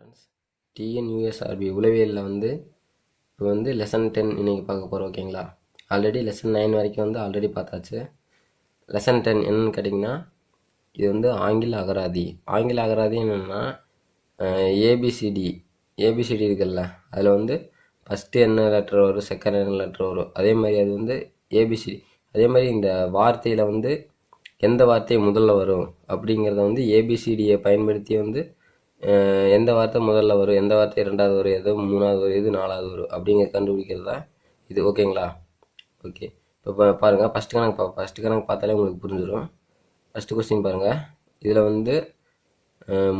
Friends TNUSRB உளவியலில் வந்து இப்போ வந்து லெசன் டென் இன்றைக்கி பார்க்க போகிறோம் ஓகேங்களா ஆல்ரெடி லெசன் நைன் வரைக்கும் வந்து ஆல்ரெடி பார்த்தாச்சு. லெசன் டென் என்னன்னு கேட்டிங்கன்னா இது வந்து ஆங்கில அகராதி. ஆங்கில அகராதி என்னென்னா ஏபிசிடி ஏபிசிடி இருக்குல்ல அதில் வந்து ஃபஸ்ட்டு என்ன லெட்டர் வரும் செகண்ட் என்ன லெட்டர் வரும். அதே மாதிரி அது வந்து ஏபிசிடி அதே மாதிரி இந்த வார்த்தையில் வந்து எந்த வார்த்தை முதல்ல வரும் அப்படிங்கிறத வந்து ஏபிசிடியை பயன்படுத்தி வந்து எந்த வார்த்தை முதல்ல வரும் எந்த வார்த்தை ரெண்டாவது வரும் எது மூணாவது வரும் எது நாலாவது வரும் அப்படிங்கிறத கண்டுபிடிக்கிறது தான் இது. ஓகேங்களா ஓகே இப்போ பாருங்கள் ஃபஸ்ட்டு கணக்கு பா ஃபஸ்ட்டு கணக்கு பார்த்தாலே உங்களுக்கு புரிஞ்சிடும் ஃபஸ்ட்டு கொஸ்டின் பாருங்கள் இதில் வந்து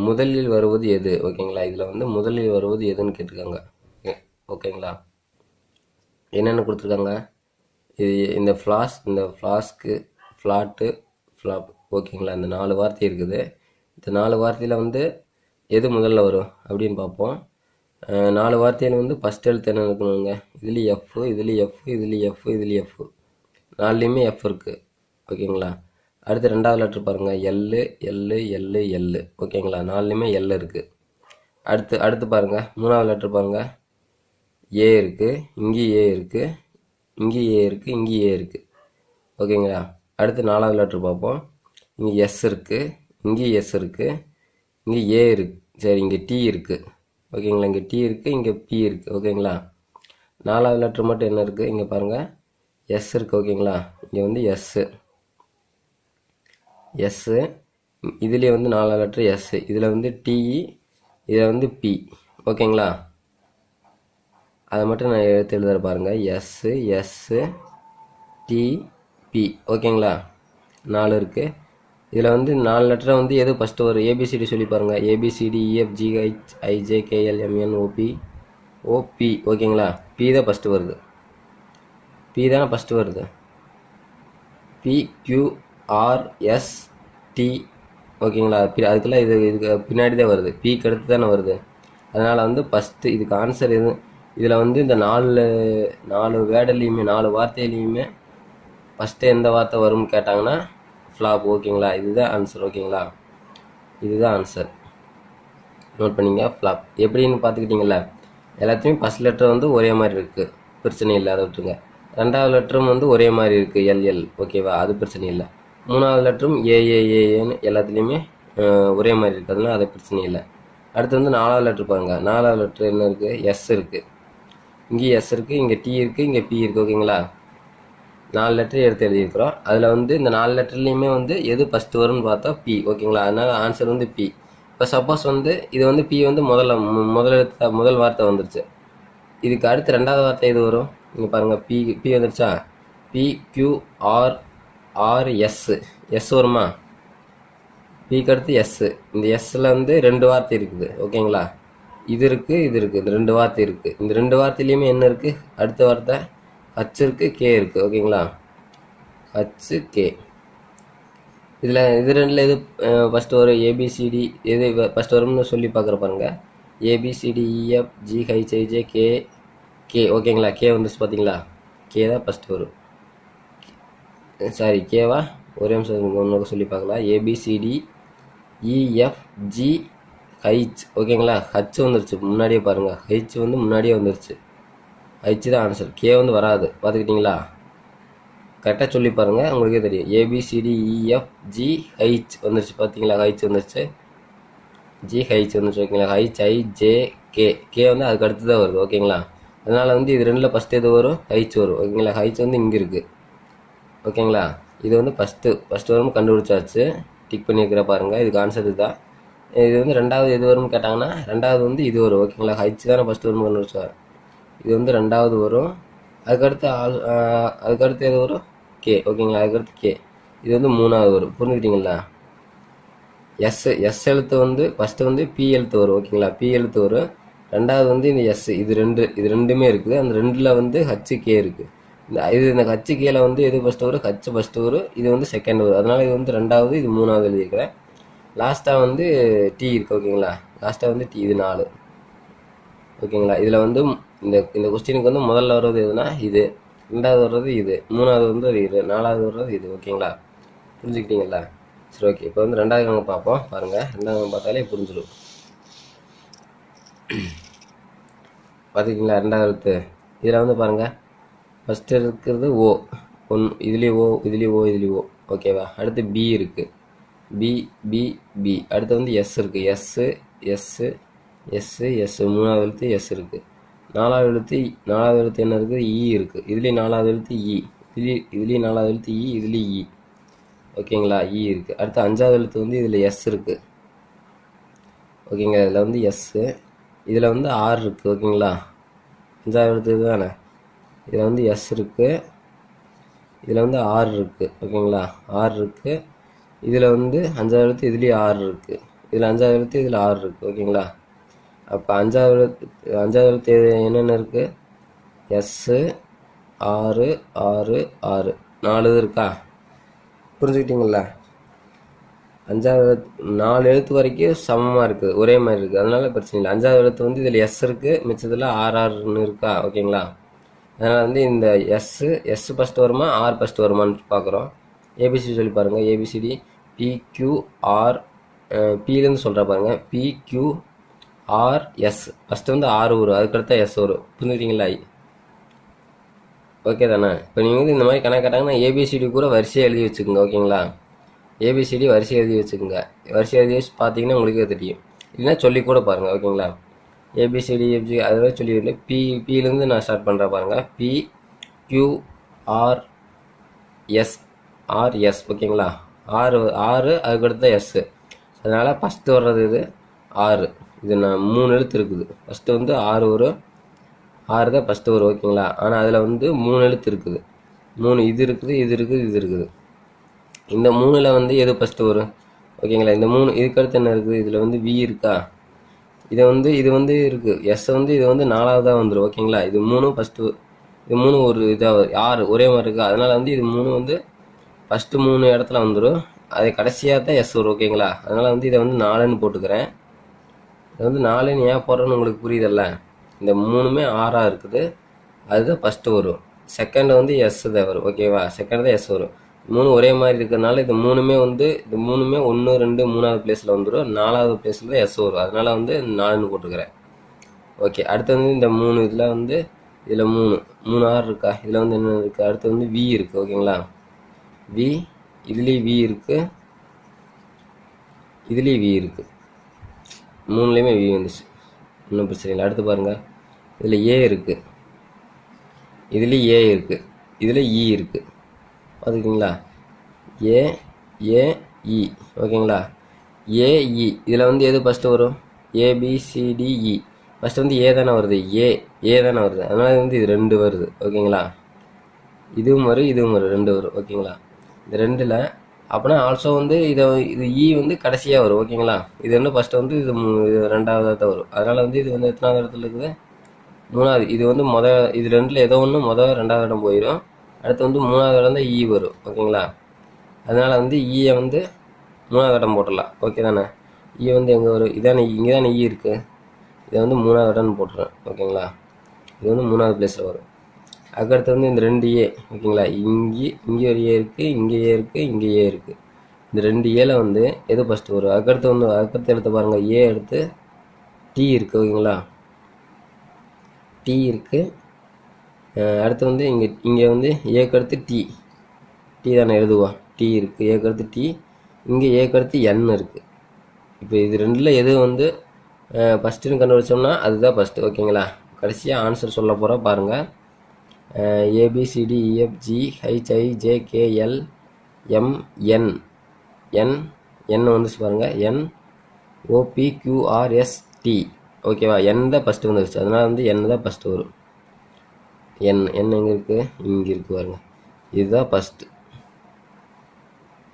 முதலில் வருவது எது? ஓகேங்களா இதில் வந்து முதலில் வருவது எதுன்னு கேட்டிருக்காங்க. ஓகேங்களா என்னென்ன கொடுத்துருக்காங்க? இது இந்த ஃப்ளாஸ் இந்த ஃப்ளாஸ்க்கு ஃப்ளாட்டு ஃப்ளாப் ஓகேங்களா இந்த நாலு வார்த்தை இருக்குது. இந்த நாலு வார்த்தையில் வந்து எது முதல்ல வரும் அப்படின்னு பார்ப்போம். நாலு வார்த்தையில் வந்து ஃபஸ்ட் எழுத்து என்ன இருக்கணுங்க? இதுலேயும் எஃப் இதுலேயும் எஃப் இதுலேயும் எஃப் இதுலேயும் எஃப் நாலுலேயுமே எஃப் இருக்குது ஓகேங்களா? அடுத்து ரெண்டாவது லெட்ரு பாருங்கள் எல்லு எல்லு எல்லு எல்லு ஓகேங்களா? நாலுலேயுமே எல் இருக்குது அடுத்து அடுத்து பாருங்கள் மூணாவது லெட்ரு பாருங்கள் ஏ இருக்குது இங்கேயும் ஏ இருக்குது இங்கேயும் ஏ இருக்குது இங்கேயும் ஏ இருக்குது ஓகேங்களா? அடுத்து நாலாவது லெட்ரு பார்ப்போம். இங்கே எஸ் இருக்குது இங்கேயும் எஸ் இருக்குது இங்கே ஏ இருக்கு. சரி இங்கே டி இருக்குது ஓகேங்களா இங்கே டி இருக்குது இங்கே பி இருக்குது ஓகேங்களா நாலாவது லெட்ரு மட்டும் என்ன இருக்குது இங்கே பாருங்கள் எஸ் இருக்குது ஓகேங்களா இங்கே வந்து எஸ்ஸு எஸ்ஸு இதுலேயே வந்து நாலாவது லெட்ரு எஸ்ஸு இதில் வந்து டிஇ இதில் வந்து பி ஓகேங்களா அதை மட்டும் நான் எடுத்து எழுதுற பாருங்கள் எஸ்ஸு எஸ்ஸு டி பி ஓகேங்களா நாலு இருக்குது இதில் வந்து நாலு லெட்டரை வந்து எது ஃபஸ்ட்டு வரும் ஏபிசிடி சொல்லி பாருங்கள் ABCD EF GH IJ KL MN OP OP ஓகேங்களா பி தான் ஃபஸ்ட்டு வருது. பி தானே ஃபஸ்ட்டு வருது. பி எஸ் டி ஓகேங்களா பி- அதுக்கெல்லாம் இது இதுக்கு பின்னாடி தான் வருது. பிக்கு அடுத்து தானே வருது. அதனால் வந்து ஃபஸ்ட்டு இதுக்கு ஆன்சர் எது? இதில் வந்து இந்த நாலு நாலு வேர்டுலேயுமே நாலு வார்த்தையிலையுமே ஃபஸ்ட்டு எந்த வார்த்தை வரும்னு கேட்டாங்கன்னா ஃப்ளாப் ஓகேங்களா இதுதான் ஆன்சர் ஓகேங்களா இதுதான் ஆன்சர் நோட் பண்ணிங்க ஃப்ளாப் எப்படின்னு பார்த்துக்கிட்டிங்களா எல்லாத்தையும் ஃபஸ்ட் லெட்டர் வந்து ஒரே மாதிரி இருக்குது பிரச்சனை இல்லை அதை விட்டுருங்க. ரெண்டாவது லெட்டரும் வந்து ஒரே மாதிரி இருக்குது எல்எல் ஓகேவா அது பிரச்சனை இல்லை. மூணாவது லெட்டரும் ஏஏஏஏன்னு எல்லாத்துலேயுமே ஒரே மாதிரி இருக்குது அதனால அது பிரச்சனை இல்லை. அடுத்து வந்து நாலாவது லெட்டர் பாருங்க. நாலாவது லெட்டர் என்ன இருக்குது எஸ் இருக்குது இங்கே எஸ் இருக்குது இங்கே டி இருக்குது இங்கே பி இருக்குது ஓகேங்களா நாலு லெட்டர் எடுத்து எழுதியிருக்கிறோம். அதில் வந்து இந்த நாலு லெட்டர்லேயுமே வந்து எது ஃபஸ்ட்டு வரும்னு பார்த்தா பி ஓகேங்களா அதனால் ஆன்சர் வந்து பி இப்போ சப்போஸ் வந்து இது வந்து பி வந்து முதல்ல மு- முதல் எழுத்து முதல் வார்த்தை வந்துருச்சு. இதுக்கு அடுத்து ரெண்டாவது வார்த்தை எது வரும்? இங்கே பாருங்கள் பி பி வந்துருச்சா? P Q R R S S வருமா? பிக்கு அடுத்து எஸ் இந்த எஸ்ஸில் வந்து ரெண்டு வார்த்தை இருக்குது ஓகேங்களா இது இருக்குது இது இருக்குது இந்த ரெண்டு வார்த்தை இருக்குது இந்த ரெண்டு வார்த்தையிலையுமே என்ன இருக்குது அடுத்த வார்த்தை ஹச் இருக்குது கே இருக்குது ஓகேங்களா? ஹச்சு கே இதில் இது ரெண்டில் எது ஃபஸ்ட்டு வரும் ஏபிசிடி எது ஃபஸ்ட் வரும்னு சொல்லி பார்க்குற பாருங்க. ஏபிசிடி ஜிஹெச்ஐஜே கே கே ஓகேங்களா? கே வந்துச்சு பார்த்தீங்களா கே தான் ஃபஸ்ட்டு வரும். சாரி கேவா ஒரே நிமிஷம் ஒன்று சொல்லி பார்க்கலாம் ABCD EF G H e, ஓகேங்களா? ஹச் வந்துருச்சு முன்னாடியே பாருங்கள் ஹைச் வந்து முன்னாடியே வந்துருச்சு. ஹைச் தான் ஆன்சர் கே வந்து வராது. பார்த்துக்கிட்டிங்களா? கரெக்டாக சொல்லி பாருங்கள் உங்களுக்கே தெரியும். ஏபிசிடிஇஎஃப் ஜி ஹைச் வந்துருச்சு. பார்த்தீங்களா ஹைச் வந்துருச்சு. ஜி ஹைச் வந்துருச்சு. ஓகேங்களா? H I J K K வந்து அதுக்கு அடுத்து தான் வருது. ஓகேங்களா? அதனால் வந்து இது ரெண்டில் ஃபஸ்ட்டு எது வரும்? ஹைச் வரும். ஓகேங்களா? ஹைச் வந்து இங்கே இருக்குது ஓகேங்களா? இது வந்து ஃபஸ்ட்டு ஃபஸ்ட்டு வரும் கண்டுபிடிச்சாச்சு. டிக் பண்ணியிருக்கிற பாருங்கள் இதுக்கு ஆன்சர் இதுதான். இது வந்து ரெண்டாவது எது வரும்னு கேட்டாங்கன்னா ரெண்டாவது வந்து இது வரும். ஓகேங்களா? ஹைச் தானே ஃபஸ்ட்டு வரும் கண்டுபிடிச்சா இது வந்து ரெண்டாவது வரும். அதுக்கடுத்து ஆல் அதுக்கடுத்து எது வரும்? கே ஓகேங்களா? அதுக்கடுத்து கே இது வந்து மூணாவது வரும். புரிஞ்சுக்கிட்டீங்களா? எஸ் எஸ் எழுத்து வந்து ஃபஸ்ட்டு வந்து பி எழுத்து வரும். ஓகேங்களா? பி எழுத்து வரும். ரெண்டாவது வந்து இந்த எஸ் இது ரெண்டு இது ரெண்டுமே இருக்குது. அந்த ரெண்டில் வந்து ஹச்சு கே இருக்குது இந்த இது இந்த ஹச்சு கேல வந்து எது ஃபஸ்ட்டு வரும்? ஹச்சு ஃபஸ்ட்டு வரும். இது வந்து செகண்ட் வரும். அதனால் இது வந்து ரெண்டாவது இது மூணாவது எழுதியிருக்கிறேன். லாஸ்ட்டாக வந்து டி இருக்குது ஓகேங்களா? லாஸ்ட்டாக வந்து டி இது நாலு. ஓகேங்களா? இதில் வந்து இந்த இந்த கொஸ்டினுக்கு வந்து முதல்ல வர்றது எதுனா இது ரெண்டாவது வர்றது இது மூணாவது வந்து அது இது நாலாவது வர்றது இது ஓகேங்களா? புரிஞ்சுக்கிட்டீங்களா? சரி ஓகே. இப்போ வந்து ரெண்டாவது கணக்கு பார்ப்போம். பாருங்கள் ரெண்டாவது பார்த்தாலே புரிஞ்சிடும் பார்த்துக்கிங்களா ரெண்டாவது எழுத்து. இதில் வந்து பாருங்கள் ஃபஸ்ட்டு இருக்கிறது ஓ ஒன் இதுலேயும் ஓ இதுலேயும் ஓ இதுலேயும் ஓ ஓகேவா? அடுத்து பி இருக்குது பி பி பி அடுத்து வந்து எஸ் இருக்குது எஸ்ஸு எஸ்ஸு எஸ்ஸு எஸ்ஸு மூணாவது எழுத்து எஸ் இருக்குது நாலாவது எழுத்து நாலாவது எழுத்து என்ன இருக்குது? இ இருக்குது இதுலேயும் நாலாவது எழுத்து இ இதுலேயும் இதுலேயும் நாலாவது எழுத்து இ இதுலேயும் இ ஓகேங்களா? இ இருக்குது அடுத்து அஞ்சாவது எழுத்து வந்து இதில் எஸ் இருக்குது ஓகேங்களா? இதில் வந்து எஸ்ஸு இதில் வந்து ஆர் இருக்குது ஓகேங்களா? அஞ்சாவது எழுத்து தானே? இதில் வந்து எஸ் இருக்குது இதில் வந்து ஆர் இருக்குது ஓகேங்களா? ஆர் இருக்குது இதில் வந்து அஞ்சாவது எழுத்து இதுலேயும் ஆறு இருக்குது இதில் அஞ்சாவது எழுத்து இதில் ஆறு இருக்குது ஓகேங்களா? அப்போ அஞ்சாவது அஞ்சாவது எழுத்து என்னென்ன இருக்குது எஸ்ஸு ஆறு ஆறு ஆறு. நாலு இது இருக்கா? புரிஞ்சுக்கிட்டீங்களா அஞ்சாவது நாலு எழுத்து வரைக்கும் சமமாக இருக்குது ஒரே மாதிரி இருக்குது அதனால பிரச்சனை இல்லை. அஞ்சாவது எழுத்து வந்து இதில் எஸ் இருக்குது மிச்சத்தில் ஆர் ஆர்னு இருக்கா? ஓகேங்களா அதனால் வந்து இந்த எஸ்ஸு எஸ் ஃபஸ்ட்டு வருமா ஆர் ஃபஸ்ட்டு வருமான்னு பார்க்குறோம். ஏபிசி சொல்லி பாருங்கள் ஏபிசிடி பிக்யூஆர் பிலேருந்து சொல்கிற பாருங்கள் பிக்யூ ஆர் எஸ். ஃபஸ்ட்டு வந்து ஆர் ஊர் அதுக்கடுத்தா எஸ் ஊர் புரிஞ்சுக்கிறீங்களா ஓகே தானே? இப்போ நீங்கள் வந்து இந்த மாதிரி கணக்கு கேட்டாங்கன்னா ஏபிசிடி கூட வரிசையாக எழுதி வச்சுக்கோங்க ஓகேங்களா ஏபிசிடி வரிசை எழுதி வச்சுக்கோங்க. வரிசை எழுதி வச்சு பார்த்தீங்கன்னா உங்களுக்கே தெரியும். இல்லைன்னா சொல்லி கூட பாருங்கள் ஓகேங்களா ஏபிசிடி எஃப்ஜி அதெல்லாம் சொல்லி பி பிலேருந்து நான் ஸ்டார்ட் பண்ணுறேன் பாருங்கள் P Q R S R S ஓகேங்களா ஆறு ஆறு அதுக்கடுத்து எஸ்ஸு அதனால் ஃபஸ்ட்டு வர்றது இது ஆறு இது நான் மூணு எழுத்து இருக்குது. ஃபஸ்ட்டு வந்து ஆறு வரும் ஆறு தான் ஃபஸ்ட்டு வரும் ஓகேங்களா ஆனால் அதில் வந்து மூணு எழுத்து இருக்குது. மூணு இது இருக்குது இது இருக்குது இது இருக்குது. இந்த மூணில் வந்து எது ஃபஸ்ட்டு வரும் ஓகேங்களா இந்த மூணு இதுக்கடுத்து என்ன இருக்குது? இதில் வந்து வி இருக்கா? இது வந்து இது வந்து இருக்குது எஸ் வந்து இது வந்து நாலாவதாக வந்துடும் ஓகேங்களா இது மூணும் ஃபஸ்ட்டு இது மூணு ஒரு இதாக ஆறு ஒரே மாதிரி இருக்குது அதனால் வந்து இது மூணு வந்து ஃபஸ்ட்டு மூணு இடத்துல வந்துடும் அது கடைசியாக தான் எஸ் வரும் ஓகேங்களா அதனால் வந்து இதை வந்து நாலுன்னு போட்டுக்கிறேன். இது வந்து நாலுன்னு ஏன் போடுறேன்னு உங்களுக்கு புரியுதல்ல? இந்த மூணுமே ஆறாக இருக்குது. அதுதான் ஃபஸ்ட்டு வரும் செகண்ட் வந்து எஸ் தான் வரும். ஓகேவா செகண்ட் தான் எஸ் வரும். மூணு ஒரே மாதிரி இருக்கிறதுனால இது மூணுமே வந்து இது மூணுமே ஒன்று ரெண்டு மூணாவது பிளேஸில் வந்துடும் நாலாவது பிளேஸில் தான் எஸ் வரும். அதனால் வந்து நாலுன்னு போட்டுக்கிறேன். ஓகே அடுத்து வந்து இந்த மூணு இதில் வந்து இதில் மூணு. மூணு ஆறு இருக்கா? இதில் வந்து என்ன இருக்குது அடுத்து வந்து வி இருக்குது ஓகேங்களா வி இதுலேயும் வி இருக்குது இதுலேயும் வி இருக்குது மூணுலேயுமே வி வந்துச்சு. ஒன்றும் பிரச்சனை இல்லை. அடுத்து பாருங்கள் இதில் ஏ இருக்குது இதுலேயும் ஏ இருக்குது இதில் இ e இருக்குது பார்த்துக்கிங்களா ஏ ஏ இ e. ஓகேங்களா? AE e. இதில் வந்து எது ஃபஸ்ட்டு வரும்? ஏபிசிடிஇ ஃபஸ்ட்டு வந்து ஏ தானே வருது. ஏ ஏ தானே வருது. அதனால் வந்து இது ரெண்டு வருது. ஓகேங்களா? இதுவும் வரும் இதுவும் வரும். ரெண்டு வரும். ஓகேங்களா? இந்த ரெண்டில் அப்படின்னா ஆல்சோ வந்து இதை இது இ வந்து கடைசியாக வரும் ஓகேங்களா? இது வந்து ஃபஸ்ட்டு வந்து இது இது ரெண்டாவதாக தான் வரும். அதனால் வந்து இது வந்து எத்தனாவது இடத்துல இருக்குது? மூணாவது. இது வந்து முத இது ரெண்டில் ஏதோ ஒன்று மொதல் ரெண்டாவது இடம் போயிடும் அடுத்து வந்து மூணாவது இடம் தான் இ வரும் ஓகேங்களா? அதனால் வந்து e ஈயை வந்து மூணாவது இடம் போட்டுடலாம் ஓகே தானே? ஈ வந்து எங்கே வரும்? இதானே இங்கே தானே ஈ இருக்குது இதை வந்து மூணாவது இடம்னு போட்டுறேன் ஓகேங்களா? இது வந்து மூணாவது பிளேஸில் வரும். அதுக்கடுத்து வந்து இந்த ரெண்டு ஏ ஓகேங்களா? இங்கே இங்கே ஒரு ஏ இருக்குது இங்கே ஏ இருக்குது இங்கே ஏ இருக்குது இந்த ரெண்டு ஏல வந்து எது ஃபஸ்ட்டு வரும் அதுக்கடுத்து வந்து அதுக்கடுத்து எடுத்து பாருங்கள் ஏ எடுத்து டி இருக்குது ஓகேங்களா? டி இருக்குது அடுத்து வந்து இங்கே இங்கே வந்து ஏக்கு அடுத்து டி டி தானே எழுதுவோம் டி இருக்குது ஏக்கு அடுத்து டி இங்கே ஏக்கு அடுத்து என் இருக்குது இப்போ இது ரெண்டில் எது வந்து ஃபஸ்ட்டுன்னு கண்டுபிடிச்சோம்னா அதுதான் ஃபஸ்ட்டு ஓகேங்களா? கடைசியாக ஆன்சர் சொல்ல போகிறோம் பாருங்கள் ஏபிசிடிஇஎஃப்ஜி ஹெச்ஐ ஜேகேஎல் எம்என் என் என் வந்துச்சு பாருங்கள் என் ஓபிக்யூஆர்எஸ்டி ஓகேவா என் தான் ஃபஸ்ட்டு வந்துருச்சு. அதனால் வந்து என் தான் ஃபஸ்ட்டு வரும். என் என் எங்கே இருக்குது இங்கே இருக்குது பாருங்க. இதுதான் ஃபஸ்ட்டு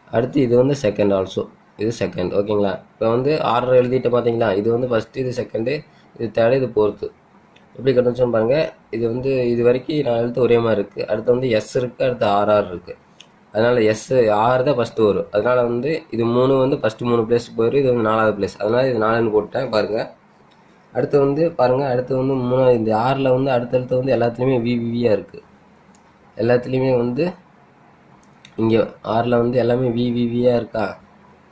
அடுத்து இது வந்து செகண்ட் ஆல்சோ இது செகண்ட் ஓகேங்களா இப்போ வந்து ஆர்டர் எழுதிட்டு பார்த்தீங்களா இது வந்து ஃபஸ்ட்டு இது செகண்டு இது தேர்டு இது ஃபோர்த்து எப்படி கட்டணும்னு பாருங்கள் இது வந்து இது வரைக்கும் நான் எழுத்து ஒரே மாதிரி இருக்குது அடுத்து வந்து எஸ் இருக்குது அடுத்து ஆர்ஆர் இருக்குது அதனால் எஸ் ஆறு தான் ஃபஸ்ட்டு வரும் அதனால் வந்து இது மூணு வந்து ஃபஸ்ட்டு மூணு பிளேஸ் போயிடும் இது வந்து நாலாவது பிளேஸ் அதனால் இது நாலுன்னு போட்டேன் பாருங்கள் அடுத்து வந்து பாருங்கள் அடுத்து வந்து மூணாவது இந்த ஆறில் வந்து அடுத்தடுத்து வந்து எல்லாத்துலேயுமே விவிவியாக இருக்குது எல்லாத்துலேயுமே வந்து இங்கே ஆறில் வந்து எல்லாமே விவிவியாக இருக்கா?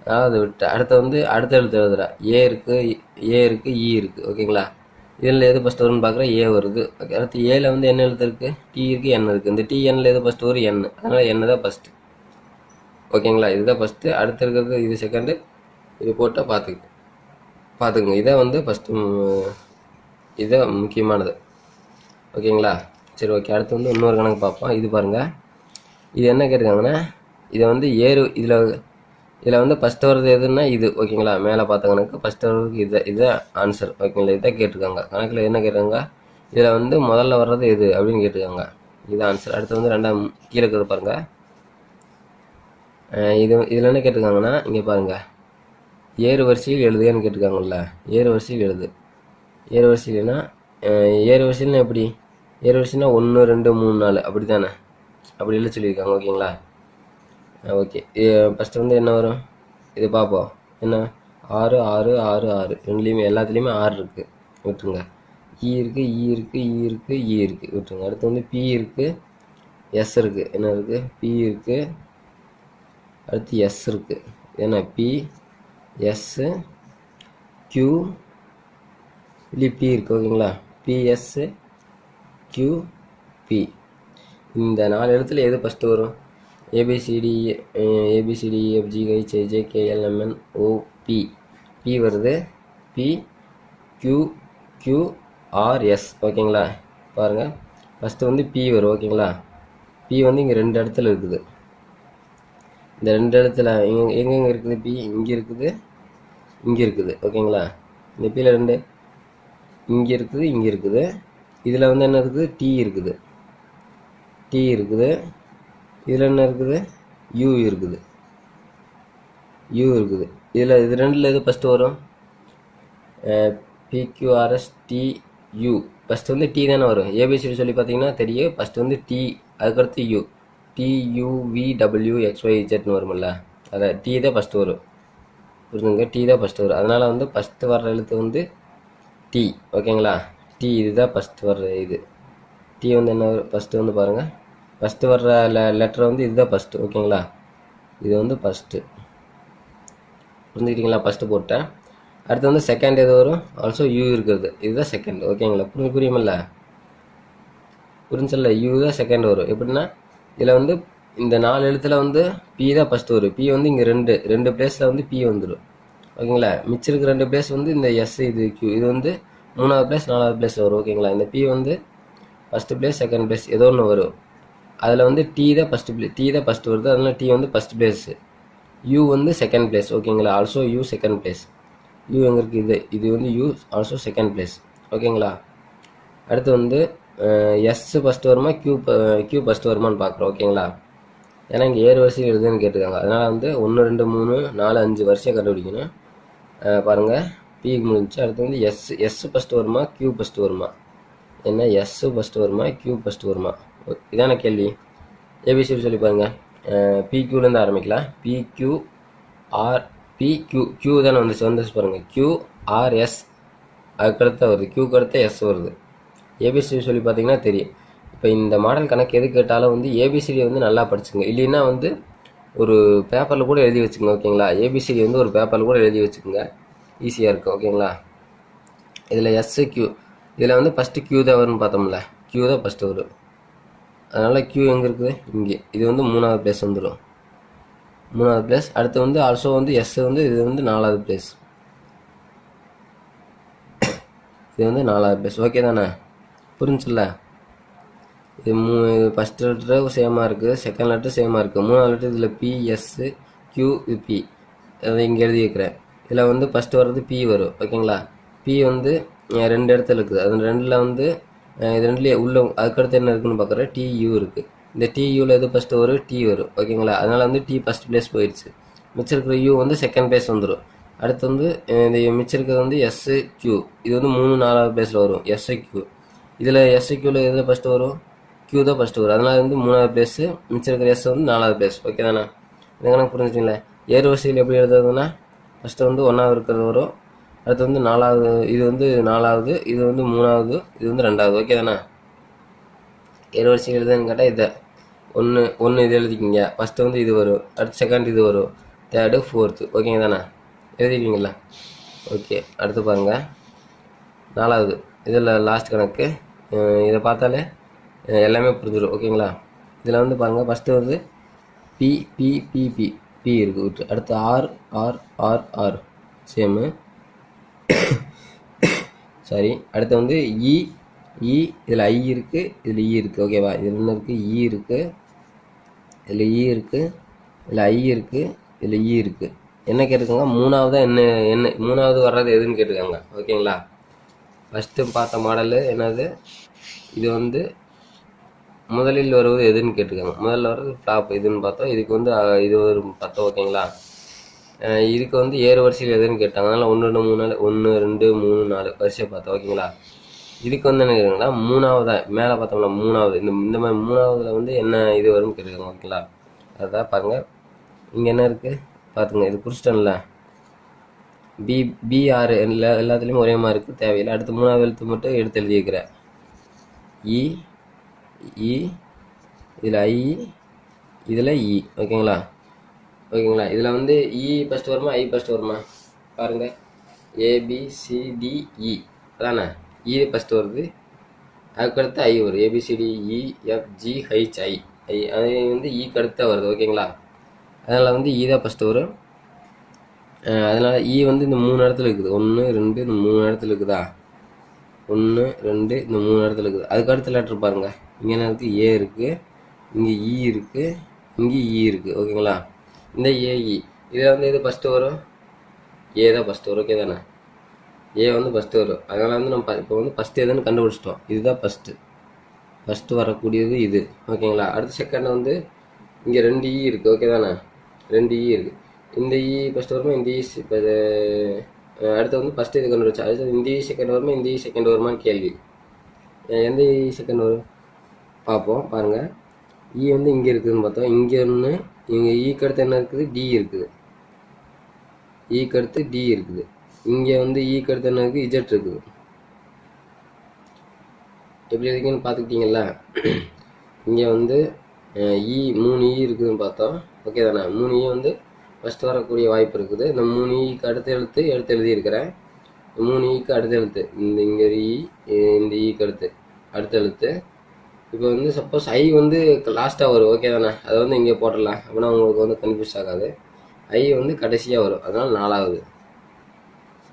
அதனால் அதை விட்டு அடுத்து வந்து அடுத்த எழுத்து எழுதுகிறேன் ஏ இருக்குது ஏ இருக்குது இ e இருக்குது ஓகேங்களா? இதில் எது ஃபஸ்ட்டு வரும்னு பார்க்குறேன் ஏ வருது. ஓகே அடுத்து ஏல வந்து என்ன எழுத்து இருக்குது டி இருக்குது என் இருக்குது இந்த டி எண்ணில் எது ஃபஸ்ட்டு வரும் என் அதனால் என்ன தான் ஃபஸ்ட்டு ஓகேங்களா இதுதான் ஃபஸ்ட்டு அடுத்து இருக்கிறது இது செகண்டு இது போட்டால் பார்த்துக்கு பார்த்துக்குங்க இதான் வந்து ஃபஸ்ட்டு இதுதான் முக்கியமானது. ஓகேங்களா சரி ஓகே அடுத்து வந்து இன்னொரு கணக்கு பார்ப்போம். இது பாருங்கள் இது என்ன கேட்டிருக்காங்கன்னா இதை வந்து ஏறு இதில் இதில் வந்து ஃபஸ்ட்டு வர்றது எதுன்னா இது ஓகேங்களா மேலே பார்த்த கணக்கு ஃபஸ்ட்டு வர்றதுக்கு இதை இதான் ஆன்சர் ஓகேங்களா இதை கேட்டிருக்காங்க. கணக்கில் என்ன கேட்டிருக்காங்க? இதில் வந்து முதல்ல வர்றது எது அப்படின்னு கேட்டிருக்காங்க. இது ஆன்சர் அடுத்து வந்து ரெண்டாம் கீழே இருக்கிறது பாருங்கள் இது இதில் என்ன கேட்டிருக்காங்கன்னா இங்கே பாருங்கள் ஏறு வரிசையில் எழுதுகன்னு கேட்டிருக்காங்கல்ல. ஏறு வரிசையில் எழுது. ஏறு வரிசையில்னா ஏறு வரிசையில்னா எப்படி? ஏறு வரிசைனா ஒன்று ரெண்டு மூணு நாலு. அப்படி தானே அப்படி எழுத சொல்லியிருக்காங்க ஓகேங்களா ஓகே. ஃபஸ்ட்டு வந்து என்ன வரும்? இது பார்ப்போம் என்ன? ஆறு ஆறு ஆறு ஆறு. ரெண்டுலேயுமே எல்லாத்துலேயுமே ஆறு இருக்குது விட்டுருங்க. E இ இருக்குது இ e இருக்குது இ e இருக்குது இ இருக்குது விட்டுருங்க. அடுத்து வந்து பி இருக்குது எஸ் இருக்குது என்ன இருக்குது பி இருக்குது அடுத்து எஸ் இருக்குது என்ன? பி எஸ்ஸு க்யூ இல்லை பி இருக்குது ஓகேங்களா? பிஎஸ்ஸு க்யூ பி இந்த நாலு இடத்துல எது ஃபஸ்ட்டு வரும்? ABCD ABCD FG H J KLMN O P P வருது. பி கியூ கியூ ஆர்எஸ் ஓகேங்களா பாருங்கள் ஃபஸ்ட்டு வந்து பி வரும். ஓகேங்களா பி வந்து இங்கே ரெண்டு இடத்துல இருக்குது. இந்த ரெண்டு இடத்துல எங்கே எங்கெங்கே இருக்குது பி இங்கே இருக்குது இங்கே இருக்குது. ஓகேங்களா இந்த பியில் ரெண்டு. இங்கே இருக்குது இங்கே இருக்குது. இதில் வந்து என்ன இருக்குது? டி இருக்குது. டி இருக்குது. இதில் என்ன இருக்குது? யூ இருக்குது. யூ இருக்குது. இதில் இது ரெண்டில் எது ஃபஸ்ட்டு வரும்? பிக்யூஆர்எஸ் டி யூ ஃபஸ்ட்டு வந்து டி தானே வரும். ஏபிசிடி சொல்லி பார்த்தீங்கன்னா தெரியும். ஃபஸ்ட்டு வந்து டி அதுக்கடுத்து யூ டியூவி டபிள்யூ எக்ஸ்ஒய் ஜெட்னு வரும்ல. அதை டி தான் ஃபஸ்ட்டு வரும். புரிஞ்சுங்க டி தான் ஃபஸ்ட்டு வரும். அதனால் வந்து ஃபஸ்ட்டு வர்ற எழுத்து வந்து டி ஓகேங்களா டி இதுதான் ஃபஸ்ட்டு வர்ற இது. டி வந்து என்ன ஃபஸ்ட்டு வந்து பாருங்கள் ஃபஸ்ட்டு வர்ற லெ லெட்டர் வந்து இதுதான் ஃபஸ்ட்டு ஓகேங்களா? இது வந்து ஃபஸ்ட்டு புரிஞ்சுக்கிட்டீங்களா? ஃபஸ்ட்டு போட்டேன். அடுத்து வந்து செகண்ட் எது வரும்? ஆல்சோ யூ இருக்கிறது இதுதான் செகண்ட் ஓகேங்களா? புரிஞ்சு புரியுமில்ல? புரிஞ்சல யூ தான் செகண்ட் வரும். எப்படின்னா இதில் வந்து இந்த நாலு எழுத்துல வந்து பி தான் ஃபஸ்ட்டு வரும். பி வந்து இங்கே ரெண்டு. ரெண்டு பிளேஸில் வந்து பி வந்துடும் ஓகேங்களா? மிச்சம் இருக்கிற ரெண்டு பிளேஸ் வந்து இந்த எஸ் இது கியூ இது வந்து மூணாவது பிளேஸ் நாலாவது பிளேஸ் வரும். ஓகேங்களா? இந்த பி வந்து ஃபஸ்ட்டு பிளேஸ் செகண்ட் பிளேஸ் ஏதோ ஒன்று வரும். அதில் வந்து டி தான் ஃபஸ்ட்டு பிளேஸ் டி தான் ஃபஸ்ட்டு வருது. அதனால் டி வந்து ஃபஸ்ட் பிளேஸு யூ வந்து செகண்ட் பிளேஸ் ஓகேங்களா also U second place U எங்கே இருக்குது இது இது வந்து யூ ஆல்சோ செகண்ட் பிளேஸ் ஓகேங்களா அடுத்து வந்து எஸ் ஃபஸ்ட்டு வருமா? கியூ கியூ ஃபஸ்ட்டு வருமான்னு பார்க்குறோம் ஓகேங்களா ஏன்னா இங்கே ஏழு வரிசையில் எழுதுன்னு கேட்டிருக்காங்க. அதனால் வந்து ஒன்று ரெண்டு மூணு நாலு அஞ்சு வரிசையை கண்டுபிடிக்கணும். பாருங்கள் பிக்கு முடிஞ்சு அடுத்து வந்து எஸ் எஸ் ஃபஸ்ட்டு வருமா? கியூ ஃபஸ்ட்டு வருமா? என்ன? எஸ் ஃபஸ்ட்டு வருமா? கியூ ஃபஸ்ட்டு வருமா? இதான கேள்வி. ஏபிசி சொல்லி பாருங்கள் பிக்யூலேருந்து ஆரம்பிக்கலாம். பிக்யூ ஆர் பிக்யூ கியூ தானே வந்துச்சு. வந்துச்சு பாருங்கள் கியூ ஆர்எஸ் அதுக்கடுத்து வருது. கியூக்கு அடுத்த எஸ் வருது. ஏபிசிடி சொல்லி பார்த்தீங்கன்னா தெரியும். இப்போ இந்த மாடல் கணக்கு எது கேட்டாலும் வந்து ஏபிசிடி வந்து நல்லா படிச்சுங்க இல்லைன்னா வந்து ஒரு பேப்பரில் கூட எழுதி வச்சுக்கோங்க ஓகேங்களா? ஏபிசிடி வந்து ஒரு பேப்பரில் கூட எழுதி வச்சுக்கோங்க. ஈஸியாக இருக்கும் ஓகேங்களா? இதில் எஸ்ஸு கியூ இதில் வந்து ஃபஸ்ட்டு கியூ தான் வரும்னு பார்த்தோம்ல. கியூ தான் ஃபஸ்ட்டு வரும். அதனால் க்யூ எங்கே இருக்குது? இங்கே. இது வந்து மூணாவது பிளேஸ் வந்துடும் மூணாவது பிளேஸ் அடுத்து வந்து ஆல்சோ வந்து எஸ் வந்து இது வந்து நாலாவது பிளேஸ் இது வந்து நாலாவது பிளேஸ் ஓகே தானே? புரிஞ்சுல இது மூ ஃபஸ்ட் லெட்டர் சேமாக இருக்குது செகண்ட் லெட்டர் சேமாக இருக்குது மூணாவது லெட்டர் இதில் பி எஸ்ஸு கியூ பி அதை இங்கே எழுதி வைக்கிறேன். இதில் வந்து ஃபஸ்ட்டு வர்றது பி வரும். ஓகேங்களா பி வந்து ரெண்டு இடத்துல இருக்குது. அது ரெண்டில் வந்து இது ரெண்டுலேயே உள்ள அதுக்கடுத்து என்ன இருக்குன்னு பார்க்குறேன். டியூ இருக்குது இந்த டியூவில் எது ஃபஸ்ட்டு வரும்? டி வரும். ஓகேங்களா அதனால் வந்து டி ஃபஸ்ட் பிளேஸ் போயிடுச்சு. மிச்சம் இருக்கிற யூ வந்து செகண்ட் பிளேஸ் வந்துடும் அடுத்து வந்து இந்த மிச்சம் இருக்கிறது வந்து எஸ்ஸு கியூ இது வந்து மூணு நாலாவது பிளேஸில் வரும். எஸ்ஐ கியூ இதில் எஸ்ஐ கியூவில் எதில் ஃபஸ்ட்டு வரும்? கியூ தான் ஃபஸ்ட்டு வரும். அதனால் வந்து மூணாவது பிளேஸு மிச்சம் இருக்கிற எஸ் வந்து நாலாவது பிளேஸ் ஓகே தானே? இது கணக்கு ஏர் ஏறு வரிசையில் எப்படி எழுதுறதுன்னா ஃபஸ்ட்டு வந்து ஒன்றாவது இருக்கிறது வரும். அடுத்து வந்து நாலாவது இது வந்து நாலாவது இது வந்து மூணாவது இது வந்து ரெண்டாவது. ஓகே தானே? ஏழு வருஷம் எழுதுன்னு கேட்டால் இதை. ஒன்று ஒன்று இது எழுதிக்கிங்க. ஃபஸ்ட்டு வந்து இது வரும். அடுத்து செகண்ட் இது வரும். தேர்டு ஃபோர்த்து ஓகேங்க தானே? எழுதிக்கிங்களா ஓகே அடுத்து பாருங்கள் நாலாவது. இதில் லாஸ்ட் கணக்கு. இதை பார்த்தாலே எல்லாமே புரிஞ்சிடும் ஓகேங்களா இதில் வந்து பாருங்கள் ஃபஸ்ட்டு வந்து P P P P P இருக்குது அடுத்து R R R R சேமு sorry அடுத்து வந்து இ இ இதில் ஐ இருக்குது இதில் இ இருக்குது ஓகேவா இதில் என்ன இருக்குது இ இருக்குது இதில் இ இருக்குது இதில் ஐ இருக்குது இதில் இ இருக்குது என்ன கேட்டிருக்காங்க? மூணாவதாக என்ன என்ன மூணாவது வர்றது எதுன்னு கேட்டிருக்காங்க. ஓகேங்களா ஃபஸ்ட்டு பார்த்த மாடலு என்னது? இது வந்து முதலில் வருவது எதுன்னு கேட்டிருக்காங்க. முதல்ல வர்றது ஃப்ளாப் இதுன்னு பார்த்தோம் இதுக்கு வந்து இது ஒரு பார்த்தோம் ஓகேங்களா இதுக்கு வந்து ஏறு வரிசையில் எதுன்னு கேட்டாங்க. அதனால் ஒன்று ரெண்டு மூணு நாலு ஒன்று ரெண்டு மூணு நாலு வரிசையை பார்த்தோம். ஓகேங்களா? இதுக்கு வந்து என்ன கேட்குறாங்கன்னா மூணாவதா மேலே பார்த்தோம்னா மூணாவது. இந்த இந்த மாதிரி மூணாவதில் வந்து என்ன இது வரும்னு கேட்குறாங்க ஓகேங்களா? அதான் பாருங்க. இங்கே என்ன இருக்குது பார்த்துங்க இது குறிச்சிட்டேன்ல பி பிஆர் எல்லா எல்லாத்துலேயும் ஒரே மாதிரி இருக்குது தேவையில்லை. அடுத்து மூணாவது எழுத்து மட்டும் எடுத்து எழுதியிருக்கிறேன் இ e, இ e, இதில் ஐ இதில் இ e, ஓகேங்களா? ஓகேங்களா? இதில் வந்து e இ ஃபஸ்ட் வருமா? ஐ ஃபஸ்ட் வருமா? பாருங்கள் A B C D E e. அதானே? E இ ஃபஸ்ட் வருது. அதுக்கடுத்து ஐ வரும். ஏபிசிடி இ ஐ ஐ அது வந்து இக்கு அடுத்து வருது. ஓகேங்களா? அதனால் வந்து இ தான் ஃபஸ்ட்டு வரும். அதனால் இ வந்து இந்த மூணு இடத்துல இருக்குது. ஒன்று ரெண்டு இந்த மூணு இடத்துல இருக்குதா? ஒன்று ரெண்டு இந்த மூணு இடத்துல இருக்குது. அதுக்கு அடுத்த லெட்ரு பாருங்கள் இங்கே என்ன இருக்குது ஏ இருக்குது இங்கே இ இருக்குது இங்கே இ இருக்குது ஓகேங்களா? இந்த ஏஇ e. இதில் வந்து எது ஃபஸ்ட்டு வரும்? ஏ தான் ஃபஸ்ட்டு வரும் ஓகே தானே? ஏ வந்து ஃபஸ்ட்டு வரும். அதனால் வந்து நம்ம இப்போ வந்து ஃபஸ்ட்டு எதுன்னு கண்டுபிடிச்சிட்டோம். இதுதான் ஃபஸ்ட்டு ஃபஸ்ட்டு வரக்கூடியது இது. ஓகேங்களா அடுத்த செகண்ட் வந்து இங்கே ரெண்டு e இ இருக்குது ஓகே தானே? ரெண்டு e இ இருக்குது இந்த இ ஃபஸ்ட்டு வருமா? இந்த இ இப்போ அடுத்து வந்து ஃபஸ்ட்டு இது கண்டுபிடிச்சா அடுத்து இந்த இ செகண்ட் வருமா? இந்த இ செகண்ட் வருமான்னு கேள்வி. எந்த இ செகண்ட் வரும்? பார்ப்போம் பாருங்கள் இ வந்து இங்கே இருக்குதுன்னு பார்த்தோம். இங்கே ஒன்று இங்கே ஈக்கு e அடுத்து என்ன இருக்குது? டி இருக்குது. E ஈக்கு அடுத்து டி இருக்குது. இங்கே வந்து e ஈக்கு அடுத்து என்ன இருக்குது? இஜெட் இருக்குது. எப்படி இருக்குன்னு பார்த்துக்கிட்டீங்கல்ல? இங்கே வந்து இ மூணு இ இருக்குதுன்னு பார்த்தோம். ஓகே தானே? மூணு இ வந்து ஃபஸ்ட்டு வரக்கூடிய வாய்ப்பு இருக்குது. இந்த மூணு ஈக்கு அடுத்த எழுத்து எடுத்து எழுதியிருக்கிறேன். மூணு ஈக்கு அடுத்த எழுத்து. இந்த இங்கே இ இந்த இக்கு அடுத்து. அடுத்த எழுத்து. இப்போ வந்து சப்போஸ் ஐ வந்து லாஸ்ட்டாக வரும். ஓகே தானே? அதை வந்து இங்கே போட்டுடலாம். அப்படின்னா உங்களுக்கு வந்து கன்ஃபியூஸ் ஆகாது. ஐ வந்து கடைசியாக வரும். அதனால் நாலாவது.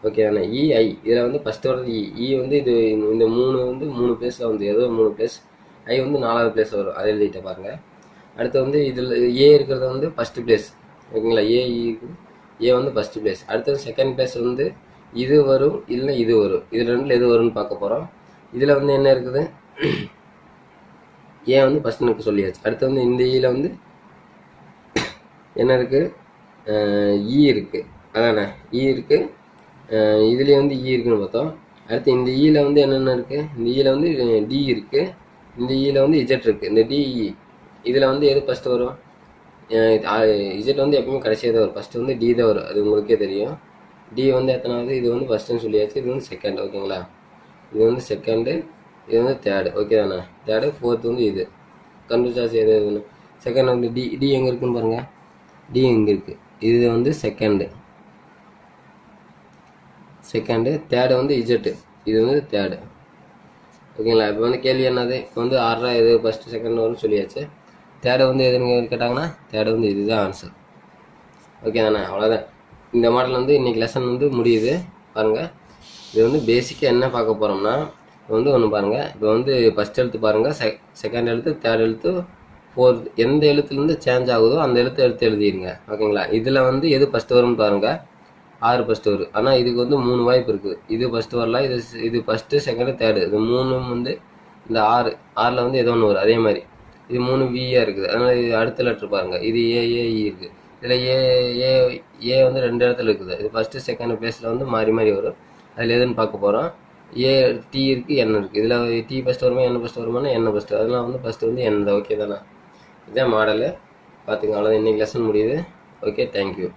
ஓகே தானே? E, இஐ இதில் வந்து ஃபஸ்ட்டு வர்றது இ இ வந்து இது இந்த மூணு வந்து மூணு பிளேஸில் வந்து ஏதோ மூணு பிளேஸ் ஐ வந்து நாலாவது பிளேஸ் வரும். அதை எழுதிட்டு பாருங்கள் அடுத்து வந்து இதில் ஏ இருக்கிறது வந்து ஃபஸ்ட்டு பிளேஸ் ஓகேங்களா? ஏ ஏ e, வந்து ஃபஸ்ட்டு பிளேஸ் அடுத்தது செகண்ட் பிளேஸ் வந்து இது வரும் இல்லைன்னா இது வரும். இது ரெண்டில் எது வரும்னு பார்க்க போகிறோம் இதில் வந்து என்ன இருக்குது? ஏன் வந்து ஃபஸ்ட் எனக்கு சொல்லியாச்சு. அடுத்து வந்து இந்த ஈயில் வந்து என்ன இருக்குது இ இருக்குது அதானே? இ இருக்குது இதுலேயே வந்து இ இருக்குன்னு பார்த்தோம். அடுத்து இந்த ஈயில் வந்து என்னென்ன இருக்குது இந்த ஈயில் வந்து டி இருக்குது இந்த ஈயில் வந்து இஜெட் இருக்குது இந்த டிஇ இதில் வந்து எது ஃபஸ்ட்டு வரும்? இஜெட் வந்து எப்பவுமே கடைசியாக தான் வரும். ஃபஸ்ட்டு வந்து டி தான் வரும். அது உங்களுக்கே தெரியும். டி வந்து எத்தனாவது? இது வந்து ஃபஸ்ட்டுன்னு சொல்லியாச்சு. இது வந்து செகண்ட் ஓகேங்களா இது வந்து செகண்டு இது வந்து தேர்டு ஓகே தானே? தேர்டு ஃபோர்த்து வந்து இது. கண்டுபிடிச்சாச்சு எது எதுன்னு செகண்ட் வந்து டி டி எங்கே இருக்குன்னு பாருங்கள் டி எங்கே இருக்குது இது வந்து செகண்டு செகண்டு தேர்டு வந்து இஜெட்டு இது வந்து தேர்டு ஓகேங்களா இப்போ வந்து கேள்வி என்னது? இப்போ வந்து ஆறா இது ஃபஸ்ட்டு செகண்ட் வரும்னு சொல்லியாச்சு. தேர்டு வந்து எதுன்னு கேட்டாங்கன்னா தேர்டு வந்து இதுதான் ஆன்சர் ஓகே தானே? அவ்வளோதான் இந்த மாடல் வந்து இன்றைக்கி லெசன் வந்து முடியுது. பாருங்கள் இது வந்து பேசிக்காக என்ன பார்க்க போகிறோம்னா இப்போ வந்து ஒன்று பாருங்கள் இப்போ வந்து ஃபஸ்ட் எழுத்து பாருங்கள் செ செகண்ட் எழுத்து தேர்ட் எழுத்து ஃபோர்த் எந்த எழுத்துலேருந்து சேஞ்ச் ஆகுதோ அந்த எழுத்து எழுத்து எழுதிடுங்க ஓகேங்களா? இதில் வந்து எது ஃபஸ்ட்டு வரும்னு பாருங்கள் ஆறு ஃபஸ்ட்டு வரும். ஆனால் இதுக்கு வந்து மூணு வாய்ப்பு இருக்குது. இது ஃபஸ்ட்டு வரலாம் இது இது ஃபஸ்ட்டு செகண்டு தேர்டு இது மூணும் வந்து இந்த ஆறு ஆறில் வந்து ஏதோ ஒன்று வரும். அதே மாதிரி. இது மூணு வியாக இருக்குது. அதனால் இது அடுத்த லெட்ரு பாருங்கள் இது ஏஏஇ e இருக்குது இதில் ஏ ஏ ஏ வந்து ரெண்டு இடத்துல இருக்குது. இது ஃபஸ்ட்டு செகண்ட் பிளேஸில் வந்து மாறி மாறி வரும். அதில் எதுன்னு பார்க்க போகிறோம் ஏ டீ இருக்குது என் இருக்குது இதில் டீ ஃபஸ்ட்டு வருமா எண்ணெய் ஃபஸ்ட்டு வருமானா எண்ணெய் ஃபஸ்ட்டு அதெல்லாம் வந்து ஃபஸ்ட்டு வந்து எண்ணெய் தான். ஓகே தானே? இதான் மாடலு பார்த்துங்க அவ்வளோதான் இன்றைக்கி லெசன் முடியுது. Okay thank you